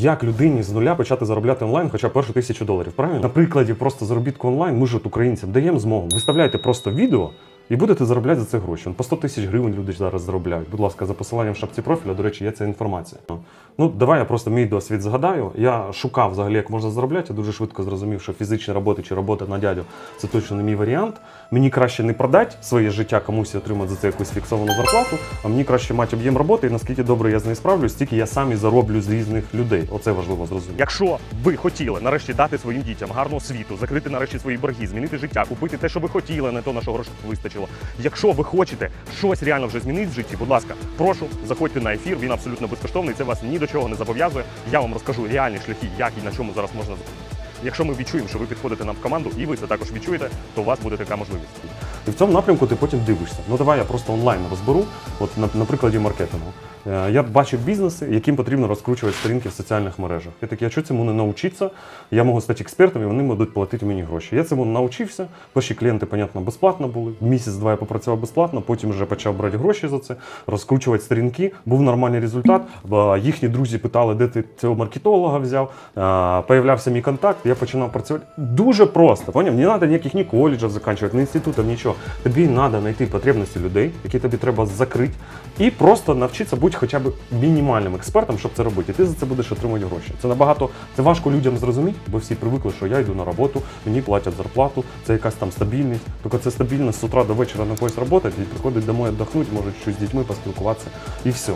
Як людині з нуля почати заробляти онлайн хоча першу тисячу доларів? Правильно? На прикладі просто заробітку онлайн ми ж от українцям даємо змогу. Виставляйте просто відео. І будете заробляти за це гроші. По 100 тисяч гривень люди зараз заробляють. Будь ласка, за посиланням в шапці профіля, до речі, є ця інформація. Ну, давай я просто мій досвід згадаю. Я шукав взагалі, як можна заробляти. Я дуже швидко зрозумів, що фізичні роботи чи робота на дядю це точно не мій варіант. Мені краще не продати своє життя комусь і отримати за це якусь фіксовану зарплату, а мені краще мати об'єм роботи, і наскільки добре я з нею справлюсь, стільки я сам і зароблю з різних людей. Оце важливо зрозуміти. Якщо ви хотіли нарешті дати своїм дітям гарну освіту, закрити нарешті свої борги, змінити життя, купити те, що ви хотіли, не то, на що грошей вистачило. Якщо ви хочете щось реально вже змінити в житті, будь ласка, прошу, заходьте на ефір. Він абсолютно безкоштовний. Це вас ні до чого не зобов'язує. Я вам розкажу реальні шляхи, як і на чому зараз можна. Якщо ми відчуємо, що ви підходите нам в команду, і ви це також відчуєте, то у вас буде така можливість. І в цьому напрямку ти потім дивишся. Ну давай я просто онлайн розберу, от на, на прикладі маркетингу. Е, Я бачив бізнеси, яким потрібно розкручувати сторінки в соціальних мережах. Я такий, а що цьому не навчитися? Я можу стати експертом, і вони будуть платити мені гроші. Я цьому навчився. Перші клієнти, понятно, безплатно були. Місяць-два я попрацював безплатно, потім вже почав брати гроші за це, розкручувати сторінки. Був нормальний результат. Їхні друзі питали, де ти цього маркетолога взяв. Е, Появлявся мій контакт, я починав працювати. Дуже просто. Поняв? Не треба ніяких ні коледжів закінчувати, ні інститутів, нічого. Тобі треба знайти потребності людей, які тобі треба закрити, і просто навчитися бути хоча б мінімальним експертом, щоб це робити. І ти за це будеш отримувати гроші. Це набагато це важко людям зрозуміти, бо всі привикли, що я йду на роботу, мені платять зарплату, це якась там стабільність. Тільки це стабільно з утра до вечора на когось працювати і приходить домой віддохнути, може щось з дітьми поспілкуватися, і все.